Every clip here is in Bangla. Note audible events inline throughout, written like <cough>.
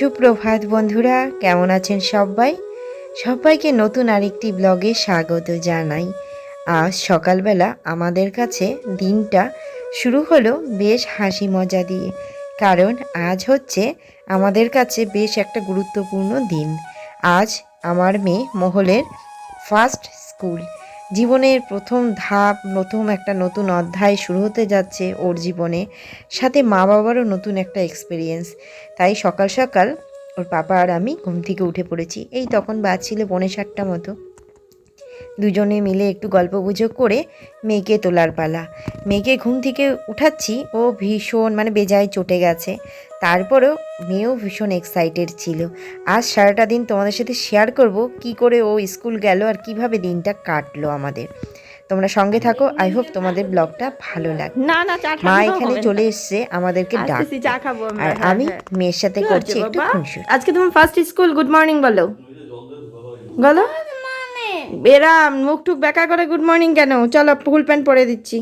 সুপ্রভাত বন্ধুরা, কেমন আছেন সবাই? সবাইকে নতুন আরেকটি ব্লগে স্বাগত জানাই। আজ সকালবেলা আমাদের কাছে দিনটা শুরু হলো বেশ হাসি মজা দিয়ে, কারণ আজ হচ্ছে আমাদের কাছে বেশ একটা গুরুত্বপূর্ণ দিন। আজ আমার মেয়ে মহলের ফার্স্ট স্কুল জীবনের প্রথম ধাপ, নতুন একটা নতুন অধ্যায় শুরু হতে যাচ্ছে ওর জীবনে। সাথে মা বাবারও নতুন একটা এক্সপিরিয়েন্স তাই সকাল সকাল ওর পাপা আর আমি ঘুম থেকে উঠে পড়েছি। এই তখন বাজছিল পৌনে সাতটা মতো। দুজনে মিলে একটু গল্প গুজব করে মেয়েকে তোলার পালা। মেয়েকে ঘুম থেকে উঠাচ্ছি, ও ভীষণ মানে বেজায় চটে গেছে। তারপরেও মেয়েও ভীষণ এক্সাইটেড ছিল। আজ সারাটা দিন তোমাদের সাথে শেয়ার করব কি করে ও স্কুল গেল আর কীভাবে দিনটা কাটলো আমাদের। তোমরা সঙ্গে থাকো আই হোপ তোমাদের ব্লগটা ভালো লাগে। না না চা মা এখানে চলে এসছে আমাদেরকে ডাক আর হ্যাঁ, আমি হ্যাঁ। মেয়ের সাথে করছি একটু? খুনসুর আজকে তোমার ফার্স্ট স্কুল গুড মর্নিং বলো। বলো। বেরা মুখ টুক বেকা করে গুড মর্নিং কেন? চলো ফুল প্যান্ট পরে দিচ্ছি।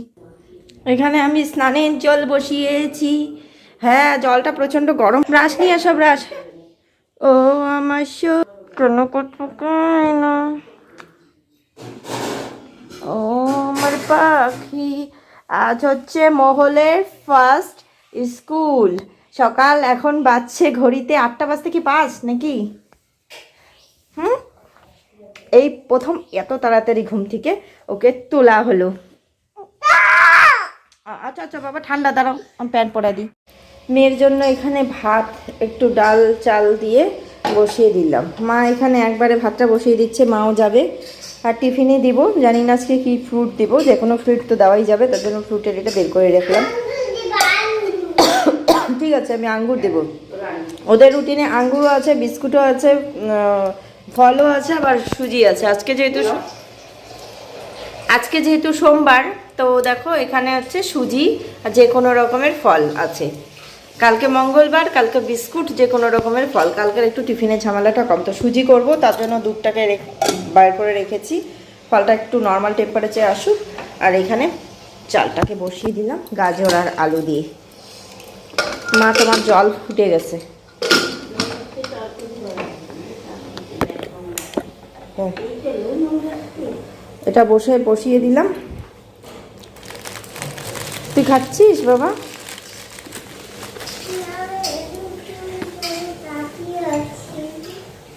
এখানে আমি স্নানের জল বসিয়েছি। হ্যাঁ জলটা প্রচণ্ড গরম। ব্রাশ নিয়ে আসো ব্রাশ। ও আমার শো কেন করতে না। ও আমার পাখি। আজ হচ্ছে মহলের ফার্স্ট স্কুল সকাল এখন বাজছে ঘড়িতে আটটা বাজতে কি পাঁচ নাকি? হুম? এই প্রথম এত তাড়াতাড়ি ঘুম থেকে ওকে তোলা হলো। আচ্ছা আচ্ছা বাবা ঠান্ডা দাঁড়াও আমি প্যান্ট পরা দিই। মেয়ের জন্য এখানে ভাত, একটু ডাল, চাল দিয়ে বসিয়ে দিলাম। মা এখানে একবারে ভাতটা বসিয়ে দিচ্ছে, মাও যাবে। আর টিফিনে দিব, জানি না আজকে কী ফ্রুট দিব, যে কোনো ফ্রুট তো দেওয়াই যাবে, তার জন্য ফ্রুটের এটা বের করে রাখলাম। <coughs> ঠিক আছে, আমি আঙ্গুর দেব। ওদের রুটিনে আঙ্গুরও আছে, বিস্কুটও আছে ফলও আছে, আবার সুজি আছে। আজকে যেহেতু আজকে যেহেতু সোমবার, তো দেখো এখানে হচ্ছে সুজি আর যে কোনো রকমের ফল আছে। কালকে মঙ্গলবার, কালকে বিস্কুট, যে কোনো রকমের ফল। কালকের একটু টিফিনের ঝামেলাটা কম। তো সুজি করব, তার জন্য দুধটাকে বার করে রেখেছি। ফলটা একটু নর্মাল টেম্পারেচারে আসুক। আর এখানে চালটাকে বসিয়ে দিলাম, গাজর আর আলু দিয়ে। মা, তোমার জল ফুটে গেছে। হ্যাঁ। এটা বসে, বসিয়ে দিলাম। তুই খাচ্ছিস, বাবা?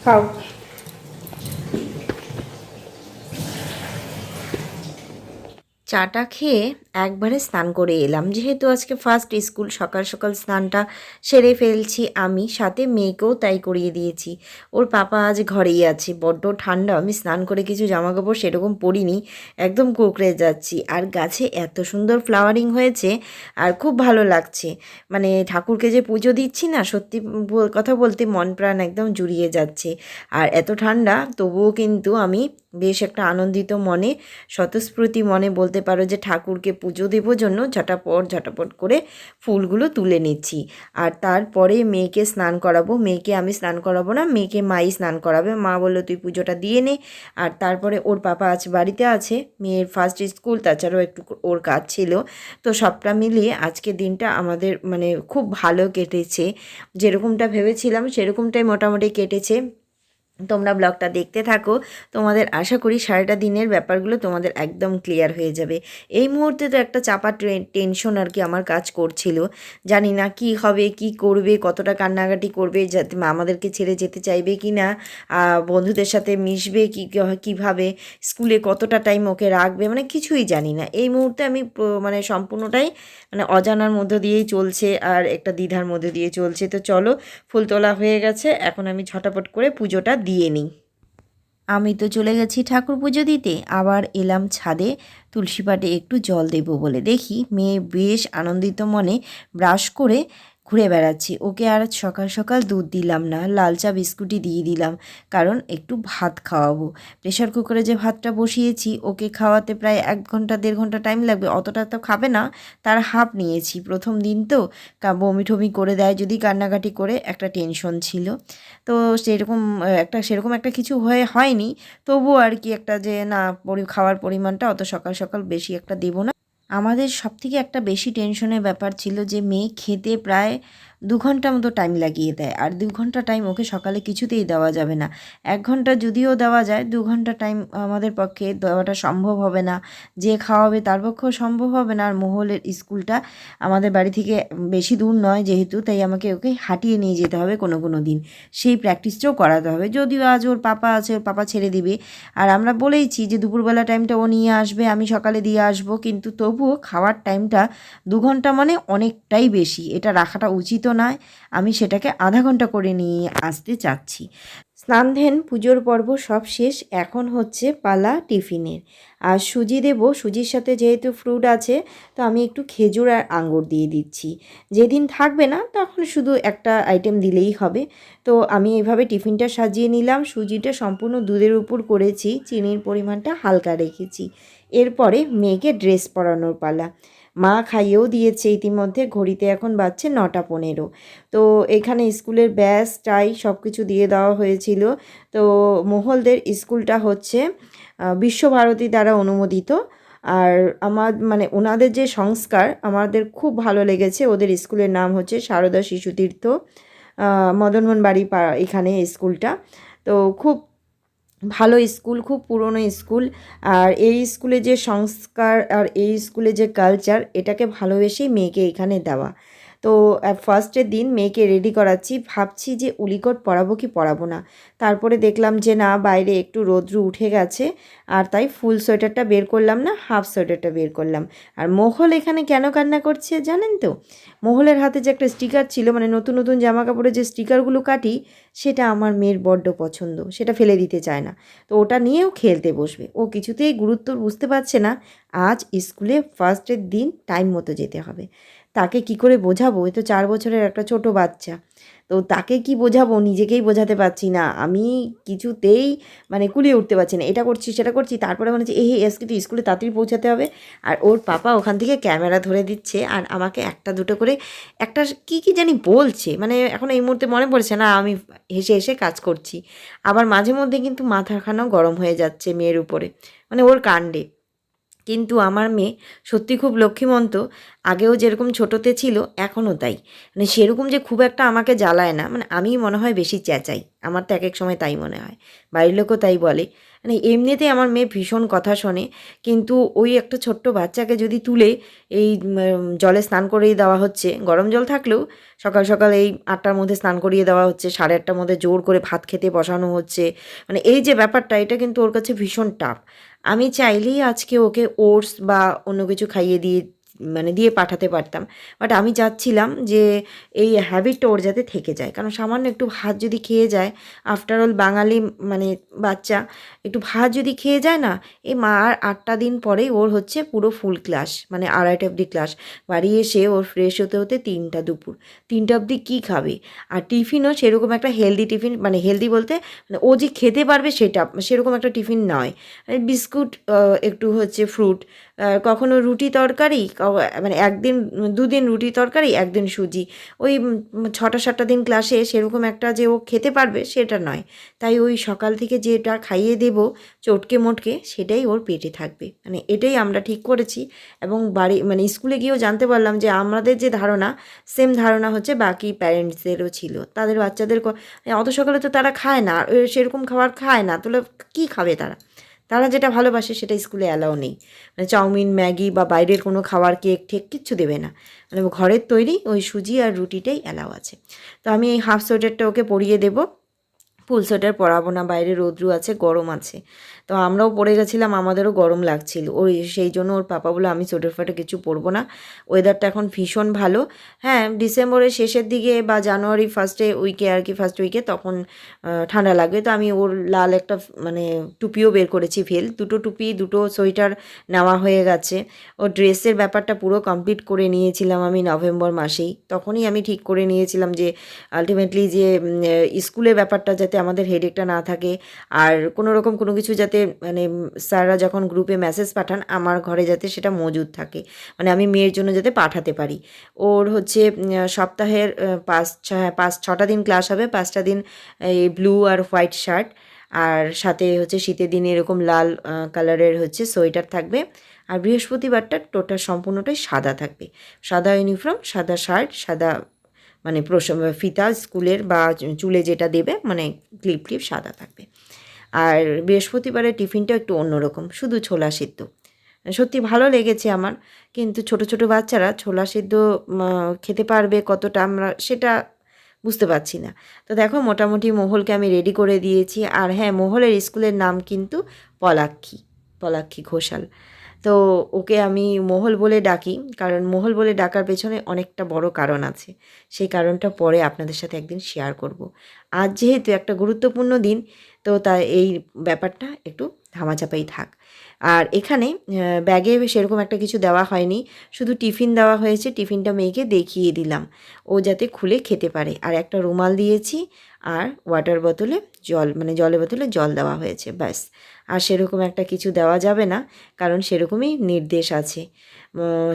Calma. চাটা খেয়ে একবারে স্নান করে এলাম। যেহেতু আজকে ফার্স্ট স্কুল সকাল সকাল স্নানটা সেরে ফেলছি আমি, সাথে মেয়েকেও তাই করিয়ে দিয়েছি। ওর পাপা আজ ঘরেই আছে, বড্ড ঠান্ডা, আমি স্নান করে কিছু জামা কাপড় সেরকম পরিনি, একদম কুকড়ে যাচ্ছি। আর গাছে এত সুন্দর ফ্লাওয়ারিং হয়েছে, আর খুব ভালো লাগছে। মানে ঠাকুরকে যে পুজো দিচ্ছি না, সত্যি কথা বলতে মন প্রাণ একদম জুড়িয়ে যাচ্ছে। আর এত ঠান্ডা, তবুও কিন্তু আমি বেশ একটা আনন্দিত মনে, স্বতঃস্ফূর্তি মনে বলতে পারো যে ঠাকুরকে পুজো দেবো জন্য, ঝটাপট ঝটাপট করে ফুলগুলো তুলে নিচ্ছি। আর তারপরে মেয়েকে স্নান করাবো। মেয়েকে আমি স্নান করাবো না, মেয়েকে মাই স্নান করাবে। মা বলল, তুই পুজোটা দিয়ে নে। আর তারপরে ওর পাপা আজ বাড়িতে আছে। মেয়ের ফার্স্ট স্কুল তাছাড়াও একটু ওর কাজ ছিল। তো সবটা মিলিয়ে আজকে দিনটা আমাদের মানে খুব ভালো কেটেছে। যেরকমটা ভেবেছিলাম, সেরকমটাই মোটামুটি কেটেছে। তোমরা ব্লগটা দেখতে থাকো। তোমাদের আশা করি সারাটা দিনের ব্যাপারগুলো তোমাদের একদম ক্লিয়ার হয়ে যাবে। এই মুহূর্তে তো একটা চাপা টেনশন আর কি আমার কাজ করছিল। জানি না কি হবে, কি করবে, কতটা কান্নাকাটি করবে, যাতে আমাদেরকে ছেড়ে যেতে চাইবে কি না বন্ধুদের সাথে মিশবে কি কীভাবে, স্কুলে কতটা টাইম ওকে রাখবে মানে কিছুই জানি না। এই মুহূর্তে আমি মানে সম্পূর্ণটাই মানে অজানার মধ্য দিয়েই চলছে আর একটা দ্বিধার মধ্যে দিয়ে চলছে। তো চলো ফুল তোলা হয়ে গেছে। এখন আমি ঝটাপট করে পুজোটা দিয়ে নিই। আমি তো চলে গেছি ঠাকুর পুজো দিতে। আবার এলাম ছাদে। তুলসী পাটে একটু জল দেব বলে দেখি। মেয়ে বেশ আনন্দিত মনে ব্রাশ করে ঘুরে বেড়াচ্ছি। ওকে আর সকাল সকাল দুধ দিলাম না, লাল চা, বিস্কুটই দিয়ে দিলাম। কারণ একটু ভাত খাওয়াবো। প্রেশার কুকারে যে ভাতটা বসিয়েছি, ওকে খাওয়াতে প্রায় এক ঘণ্টা, দেড় ঘণ্টা টাইম লাগবে। অতটা তো খাবে না, তার হাফ নিয়েছি। প্রথম দিন তো বমি টমি করে দেয়, যদি কান্নাকাটি করে, একটা টেনশন ছিল। তো সেরকম, একটা সেরকম একটা কিছু হয়ে, হয়নি। তবুও আর কি একটা যে, না খাওয়ার পরিমাণটা অত সকাল সকাল বেশি একটা দেবো না। আমাদের সবথেকে একটা বেশি টেনশনের ব্যাপার ছিল যে মেয়ে খেতে প্রায় দু ঘণ্টা মতো টাইম লাগিয়ে দেয়। আর দু ঘণ্টা টাইম ওকে সকালে কিছুতেই দেওয়া যাবে না। এক ঘণ্টা যদিও দেওয়া যায়, দু ঘণ্টা টাইম আমাদের পক্ষে দেওয়াটা সম্ভব হবে না। যে খাওয়াবে তার পক্ষেও সম্ভব হবে না। আর মহলের স্কুলটা আমাদের বাড়ি থেকে বেশি দূর নয় যেহেতু, তাই আমাকে ওকে হাঁটিয়ে নিয়ে যেতে হবে কোনো কোনো দিন। সেই প্র্যাকটিসটাও করাতে হবে। যদিও আজ ওর পাপা আছে, ওর পাপা ছেড়ে দিবে। আর আমরা বলেইছি যে দুপুরবেলা টাইমটা ও নিয়ে আসবে, আমি সকালে দিয়ে আসব। কিন্তু তবুও খাওয়ার টাইমটা দু ঘণ্টা মানে অনেকটাই বেশি। এটা রাখাটা উচিতও নয় আমি সেটাকে আধা ঘণ্টা করে নিয়ে আসতে চাচ্ছি। স্নান ধ্যান, পুজোর পর্ব সব শেষ, এখন হচ্ছে পালা টিফিনের। আর সুজি দেবো, সুজির সাথে যেহেতু ফ্রুট আছে, তো আমি একটু খেজুর আর আঙ্গুর দিয়ে দিচ্ছি। যেদিন থাকবে না, তখন শুধু একটা আইটেম দিলেই হবে। তো আমি এইভাবে টিফিনটা সাজিয়ে নিলাম, সুজিটা সম্পূর্ণ দুধের উপর করেছি, চিনির পরিমাণটা হালকা রেখেছি। এরপরে মেয়েকে ড্রেস পরানোর পালা। মা খাইয়েও দিয়েছে ইতিমধ্যে, ঘড়িতে এখন বাজছে নটা পনেরো। তো এখানে স্কুলের ব্যাস, টাই সব কিছু দিয়ে দেওয়া হয়েছিল। তো মহলদের স্কুলটা হচ্ছে বিশ্বভারতী দ্বারা অনুমোদিত। আর আমার মানে ওনাদের যে সংস্কার, আমাদের খুব ভালো লেগেছে। ওদের স্কুলের নাম হচ্ছে সারদা শিশুতীর্থ মদনমোহন বাড়ি এখানে স্কুলটা। তো খুব ভালো স্কুল, খুব পুরনো স্কুল। আর এই স্কুলে যে সংস্কার আর এই স্কুলে যে কালচার এটাকে ভালোবেসেই মেয়েকে এখানে দেওয়া। তো ফার্স্টের দিন মেয়েকে রেডি করাচ্ছি। ভাবছি যে উলিকট পরাবো কি পরাবো না। তারপরে দেখলাম যে না, বাইরে একটু রোদ্রু উঠে গেছে। আর তাই ফুল সোয়েটারটা বের করলাম না, হাফ সোয়েটারটা বের করলাম। আর মোহল এখানে কেন কান্না করছে জানেন তো? মোহলের হাতে যে একটা স্টিকার ছিল মানে নতুন নতুন জামা কাপড়ের যে স্টিকারগুলো কাটি সেটা আমার মেয়ের বড্ড পছন্দ। সেটা ফেলে দিতে চায় না। তো ওটা নিয়েও খেলতে বসবে। ও কিছুতেই গুরুত্ব বুঝতে পারছে না। আজ স্কুলে ফার্স্টের দিন টাইম মতো যেতে হবে। তাকে কি করে বোঝাবো? এ তো চার বছরের একটা ছোট বাচ্চা। তো তাকে কি বোঝাবো? নিজেকেই বোঝাতে পারছি না। আমি কিছুতেই মানে কুলিয়ে উঠতে পারছি না। এটা করছি, সেটা করছি, তারপরে মনে হচ্ছে এই আজকে তো স্কুলে তাড়াতাড়ি পৌঁছাতে হবে। আর ওর পাপা ওখান থেকে ক্যামেরা ধরে দিচ্ছে আর আমাকে একটা দুটো করে একটা কি কি জানি বলছে। মানে এখন এই মুহূর্তে মনে পড়ছে না, আমি হেসে হেসে কাজ করছি। আবার মাঝে মধ্যে কিন্তু মাথাখানাও গরম হয়ে যাচ্ছে মেয়ের উপরে। মানে ওর কাণ্ডে। কিন্তু আমার মেয়ে সত্যি খুব লক্ষ্মীমন্ত। আগেও যেরকম ছোটোতে ছিল, এখনও তাই। মানে সেরকম যে খুব একটা আমাকে জ্বালায় না মানে আমি মনে হয় বেশি চেঁচাই। আমার তো এক এক সময় তাই মনে হয়। বাড়ির লোকও তাই বলে। মানে এমনিতেই আমার মেয়ে ভীষণ কথা শোনে, কিন্তু ওই একটা ছোট্ট বাচ্চাকে যদি তুলে এই জলে স্নান করিয়ে দেওয়া হচ্ছে, গরম জল থাকলেও সকাল সকাল এই আটটার মধ্যে স্নান করিয়ে দেওয়া হচ্ছে, সাড়ে আটটার মধ্যে জোর করে ভাত খেতে বসানো হচ্ছে মানে এই যে ব্যাপারটা, এটা কিন্তু ওর কাছে ভীষণ টাফ আমি চাইলেই আজকে ওকে ওটস বা অন্য কিছু খাইয়ে দিয়ে মানে দিয়ে পাঠাতে পারতাম। বাট আমি চাচ্ছিলাম যে এই হ্যাবিটটা ওর যাতে থেকে যায়। কারণ সামান্য একটু ভাত যদি খেয়ে যায় আফটার অল বাঙালি মানে বাচ্চা, একটু ভাত যদি খেয়ে যায় না, এই মা আর আটটা দিন পরেই ওর হচ্ছে পুরো ফুল ক্লাস মানে আড়াইটা অবধি ক্লাস বাড়ি এসে ওর ফ্রেশ হতে হতে তিনটা দুপুর। তিনটা অবধি কী খাবে? আর টিফিনও সেরকম একটা হেলদি টিফিন মানে হেলদি বলতে মানে ও যে খেতে পারবে সেটা, সেরকম একটা টিফিন নয়। বিস্কুট একটু হচ্ছে ফ্রুট কখনো রুটি তরকারি মানে একদিন, দুদিন রুটি তরকারি, একদিন সুজি। ওই ছটা সাতটা দিন ক্লাসে সেরকম একটা যে ও খেতে পারবে সেটা নয়। তাই ওই সকাল থেকে যেটা খাইয়ে দেব, চটকে মোটকে, সেটাই ওর পেটে থাকবে। মানে এটাই আমরা ঠিক করেছি এবং বাড়ি মানে স্কুলে গিয়েও জানতে পারলাম যে আমাদের যে ধারণা সেম ধারণা হচ্ছে বাকি প্যারেন্টসদেরও ছিল। তাদের বাচ্চাদের ক- অত সকালে তো তারা খায় না সেরকম খাবার খায় না, তাহলে কী খাবে তারা? তারা যেটা ভালোবাসে সেটা স্কুলে অ্যালাও নেই। মানে চাউমিন, ম্যাগি বা বাইরের কোনো খাবার, কেক, ঠেক কিচ্ছু দেবে না। মানে ঘরের তৈরি ওই সুজি আর রুটিটাই অ্যালাও আছে। তো আমি এই হাফ সোয়েটারটা ওকে পরিয়ে দেবো। ফুল সোয়েটার পরাবো না, বাইরে রোদ্রু আছে, গরম আছে। তো আমরাও পরে গেছিলাম, আমাদেরও গরম লাগছিল। ওই সেই জন্য ওর পাপা বলে আমি সোয়েটার ফোয়েটার কিছু পরবো না। ওয়েদারটা এখন ভীষণ ভালো। হ্যাঁ ডিসেম্বরের শেষের দিকে বা জানুয়ারি ফার্স্টে উইকে আর কি ফার্স্ট উইকে তখন ঠান্ডা লাগবে। তো আমি ওর লাল একটা মানে টুপিও বের করেছি ভেল দুটো টুপি, দুটো সোয়েটার নেওয়া হয়ে গেছে। ও ড্রেসের ব্যাপারটা পুরো কমপ্লিট করে নিয়েছিলাম আমি নভেম্বর মাসেই। তখনই আমি ঠিক করে নিয়েছিলাম যে আলটিমেটলি যে স্কুলের ব্যাপারটা যাতে আমাদের হেডেকটা না থাকে। আর কোনো রকম কোনো কিছু যাতে মানে স্যাররা যখন গ্রুপে মেসেজ পাঠান, আমার ঘরে যাতে সেটা মজুদ থাকে। মানে আমি মেয়ের জন্য যাতে পাঠাতে পারি। ওর হচ্ছে সপ্তাহের পাঁচ পাঁচ, ছটা দিন ক্লাস হবে। পাঁচটা দিন এই ব্লু আর হোয়াইট শার্ট আর সাথে হচ্ছে শীতের দিনে এরকম লাল কালারের হচ্ছে সোয়েটার থাকবে। আর বৃহস্পতিবারটা টোটাল সম্পূর্ণটাই সাদা থাকবে। সাদা ইউনিফর্ম সাদা শার্ট সাদা মানে ফিতা স্কুলের বা চুলে যেটা দেবে মানে ক্লিপ ক্লিপ সাদা থাকবে। আর বৃহস্পতিবারের টিফিনটা একটু অন্যরকম, শুধু ছোলা সিদ্ধ। সত্যি ভালো লেগেছে আমার, কিন্তু ছোট ছোট বাচ্চারা ছোলা সিদ্ধ খেতে পারবে কতটা আমরা সেটা বুঝতে পারছি না। তো দেখো, মোটামুটি মহলকে আমি রেডি করে দিয়েছি। আর হ্যাঁ মহলের স্কুলের নাম কিন্তু পলাক্ষী পলাক্ষী ঘোষাল। তো ওকে আমি মহল বলে ডাকি, কারণ মহল বলে ডাকার পেছনে অনেকটা বড় কারণ আছে। সেই কারণটা পরে আপনাদের সাথে একদিন শেয়ার করব। আজ যেহেতু একটা গুরুত্বপূর্ণ দিন, তো তাই এই ব্যাপারটা একটু ধামাচাপাই থাক। আর এখানে ব্যাগে সেরকম একটা কিছু দেওয়া হয়নি। শুধু টিফিন দেওয়া হয়েছে, টিফিনটা মেয়েকে দেখিয়ে দিলাম। ও যাতে খুলে খেতে পারে। আর একটা রুমাল দিয়েছি, আর ওয়াটার বোতলে জল মানে জলের বোতলে জল দেওয়া হয়েছে, ব্যাস। আর সেরকম একটা কিছু দেওয়া যাবে না, কারণ সেরকমই নির্দেশ আছে।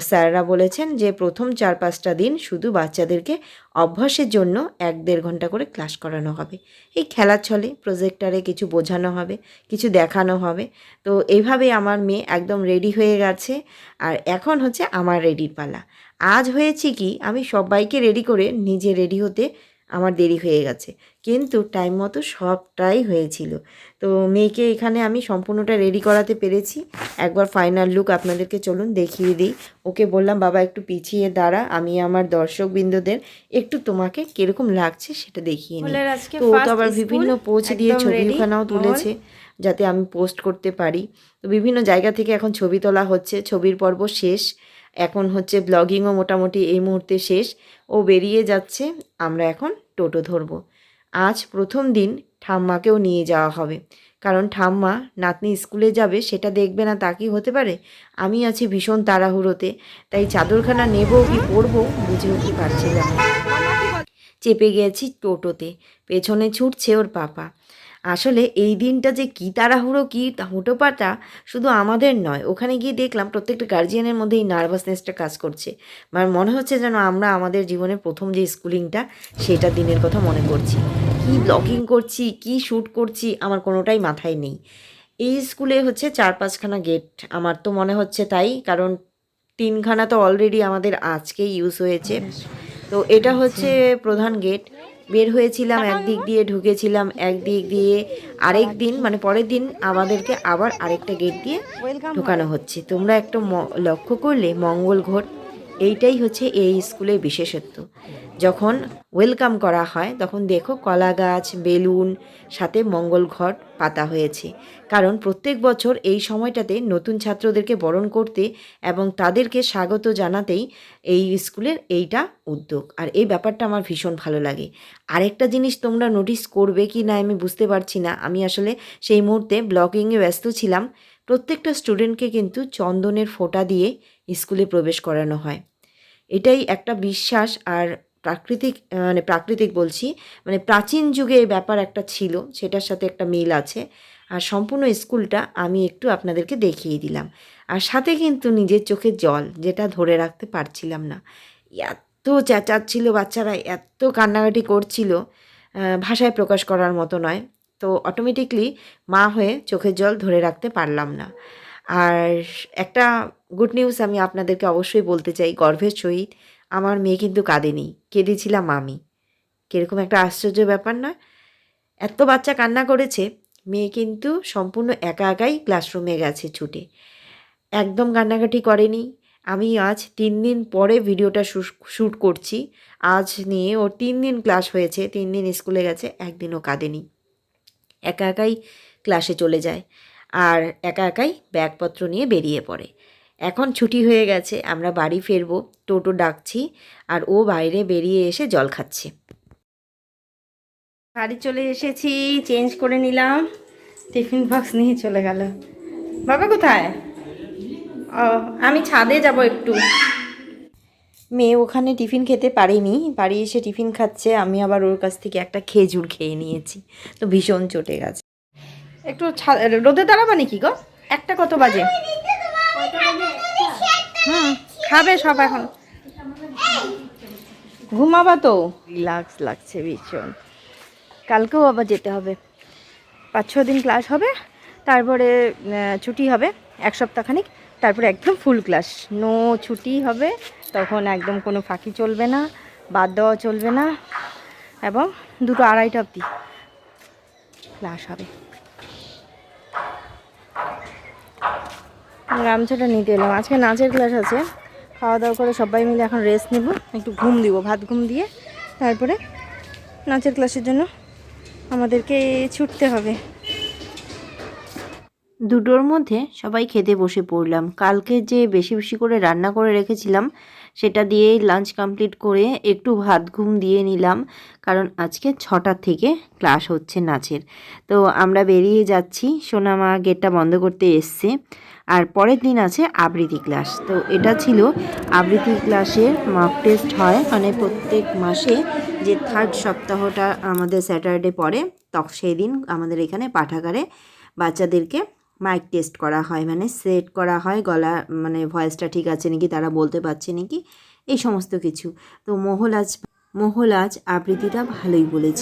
স্যাররা বলেছেন যে প্রথম চার পাঁচটা দিন শুধু বাচ্চাদেরকে অভ্যাসের জন্য এক দেড় ঘণ্টা করে ক্লাস করানো হবে। এই খেলার ছলে প্রজেক্টারে কিছু বোঝানো হবে, কিছু দেখানো হবে। তো এইভাবে আমার মেয়ে একদম রেডি হয়ে গেছে, আর এখন হচ্ছে আমার রেডির পালা। আজ হয়েছে কি, আমি সবাইকে রেডি করে নিজে রেডি হতে আমার দেরি হয়ে গেছে। কিন্তু টাইম মতো সবটাই হয়েছিল। তো মেয়েকে এখানে আমি সম্পূর্ণটা রেডি করাতে পেরেছি। একবার ফাইনাল লুক আপনাদেরকে চলুন দেখিয়ে দিই। ওকে বললাম বাবা একটু পিছিয়ে দাঁড়া। আমি আমার দর্শকবৃন্দদের একটু তোমাকে কীরকম লাগছে সেটা দেখিয়ে নিই। তো ও তো আবার বিভিন্ন পোজ দিয়ে একদম ছবি ready, ওখানেও তুলেছে যাতে আমি পোস্ট করতে পারি। তো বিভিন্ন জায়গা থেকে এখন ছবি তোলা হচ্ছে। ছবির পর্ব শেষ। এখন হচ্ছে ব্লগিংও মোটামুটি এই মুহূর্তে শেষ। ও বেরিয়ে যাচ্ছে, আমরা এখন টোটো ধরবো। আজ প্রথম দিন ঠাম্মাকেও নিয়ে যাওয়া হবে। কারণ ঠাম্মা নাতনি স্কুলে যাবে, সেটা দেখবে না তা কি হতে পারে? আমি আছি ভীষণ তাড়াহুড়োতে, তাই চাদরখানা নেব কি পরবো বুঝে উঠতে পারছিলাম চেপে গেছি টোটোতে, পেছনে ছুটছে ওর পাপা। আসলে এই দিনটা যে কী তাড়াহুড়ো, কী হুটোপাটা শুধু আমাদের নয়। ওখানে গিয়ে দেখলাম প্রত্যেকটা গার্জিয়ানের মধ্যে এই নার্ভাসনেসটা কাজ করছে। মানে মনে হচ্ছে যেন আমরা আমাদের জীবনের প্রথম যে স্কুলিংটা সেটা দিনের কথা মনে করছি। কি ব্লগিং করছি, কি শ্যুট করছি, আমার কোনোটাই মাথায় নেই। এই স্কুলে হচ্ছে চার পাঁচখানা গেট আমার তো মনে হচ্ছে তাই, কারণ তিনখানা তো অলরেডি আমাদের আজকেই ইউজ হয়েছে। তো এটা হচ্ছে প্রধান গেট বের হয়েছিলাম একদিক দিয়ে ঢুকেছিলাম একদিক দিয়ে আরেক দিন মানে পরের দিন আমাদেরকে আবার আরেকটা গেট দিয়ে ঢুকানো হচ্ছে। তোমরা একটা লক্ষ্য করলে মঙ্গল ঘট এইটাই হচ্ছে এই স্কুলের বিশেষত্ব। যখন ওয়েলকাম করা হয়, তখন দেখো কলা গাছ, বেলুন, সাথে মঙ্গল ঘট পাতা হয়েছে। কারণ প্রত্যেক বছর এই সময়টাতে নতুন ছাত্রদেরকে বরণ করতে এবং তাদেরকে স্বাগত জানাতেই এই স্কুলের এইটা উদ্যোগ। আর এই ব্যাপারটা আমার ভীষণ ভালো লাগে। আরেকটা জিনিস তোমরা নোটিস করবে কি না আমি বুঝতে পারছি না। আমি আসলে সেই মুহূর্তে ব্লগিংয়ে ব্যস্ত ছিলাম। প্রত্যেকটা স্টুডেন্টকে কিন্তু চন্দনের ফোঁটা দিয়ে স্কুলে প্রবেশ করানো হয়। এটাই একটা বিশ্বাস আর প্রাকৃতিক মানে প্রাকৃতিক বলছি মানে প্রাচীন যুগে এই ব্যাপার একটা ছিল, সেটার সাথে একটা মিল আছে। আর সম্পূর্ণ স্কুলটা আমি একটু আপনাদেরকে দেখিয়ে দিলাম। আর সাথে কিন্তু নিজের চোখে জল, যেটা ধরে রাখতে পারছিলাম না। এত চেঁচাচ্ছিল বাচ্চারা, এত কান্নাকাটি করছিল ভাষায় প্রকাশ করার মতো নয়। তো অটোমেটিকলি মা হয়ে চোখের জল ধরে রাখতে পারলাম না। আর একটা গুড নিউজ আমি আপনাদেরকে অবশ্যই বলতে চাই, গর্ভের সহিত আমার মেয়ে কিন্তু কাঁদেনি, কেঁদেছিলাম আমি। কীরকম একটা আশ্চর্য ব্যাপার নয় এত বাচ্চা কান্না করেছে, মেয়ে কিন্তু সম্পূর্ণ একা একাই ক্লাসরুমে গেছে ছুটে। একদম কান্নাকাটি করেনি। আমি আজ তিন দিন পরে ভিডিওটা শ্যুট করছি। আজ নিয়ে ওর তিন দিন ক্লাস হয়েছে, তিন দিন স্কুলে গেছে, একদিনও কাঁদেনি। একা একাই ক্লাসে চলে যায় আর একা একাই ব্যাগপত্র নিয়ে বেরিয়ে পড়ে। এখন ছুটি হয়ে গেছে, আমরা বাড়ি ফিরবো, টোটো ডাকছি আর ও বাইরে বেরিয়ে এসে জল খাচ্ছে। বাড়ি চলে এসেছি চেঞ্জ করে নিলাম টিফিন বক্স নিয়ে চলে গেল। বাবা কোথায়? ও, আমি ছাদে যাব একটু। মেয়ে ওখানে টিফিন খেতে পারেনি। বাড়ি এসে টিফিন খাচ্ছে। আমি আবার ওর কাছ থেকে একটা খেজুর খেয়ে নিয়েছি। তো ভীষণ চটে গেছে। একটু রোদে দাঁড়াবা নাকি গো? একটা কত বাজে? খাবে সব এখন। ঘুমাবা তো। রিল্যাক্স লাগছে ভীষণ। কালকেও আবার যেতে হবে। পাঁচ ছ দিন ক্লাস হবে। তারপরে ছুটি হবে। এক সপ্তাহখানিক তারপরে একদম ফুল ক্লাস নো ছুটি হবে। তখন একদম কোনো ফাঁকি চলবে না, বাদ দেওয়া চলবে না এবং দুটো আড়াইটা অবধি ক্লাস হবে। গামছাটা নিতে এলাম। আজকে নাচের ক্লাস আছে। খাওয়া দাওয়া করে সবাই মিলে এখন রেস্ট নেব। একটু ঘুম দিব, ভাত ঘুম দিয়ে তারপরে নাচের ক্লাসের জন্য আমাদেরকে ছুটতে হবে। দুটোর মধ্যে সবাই খেতে বসে পড়লাম। কালকে যে বেশি বেশি করে রান্না করে রেখেছিলাম, সেটা দিয়েই লাঞ্চ কমপ্লিট করে একটু ভাত ঘুম দিয়ে নিলাম, কারণ আজকে ছটার থেকে ক্লাস হচ্ছে নাচের। তো আমরা বেরিয়ে যাচ্ছি। সোনামা গেটটা বন্ধ করতে এসছে। আর পরের দিন আছে আবৃত্তি ক্লাস তো এটা ছিল আবৃত্তি ক্লাসের মক টেস্ট হয়। মানে প্রত্যেক মাসে যে থার্ড সপ্তাহটা আমাদের স্যাটারডে পড়ে তখন সেই দিন আমাদের এখানে পাঠাগারে বাচ্চাদেরকে মাইক টেস্ট করা হয় মানে সেট করা হয়, গলা মানে ভয়েসটা ঠিক আছে নাকি তারা বলতে পারছে নাকি, এই সমস্ত কিছু। তো মোহলাজ মোহলাজ আবৃত্তিটা ভালোই বলেছে।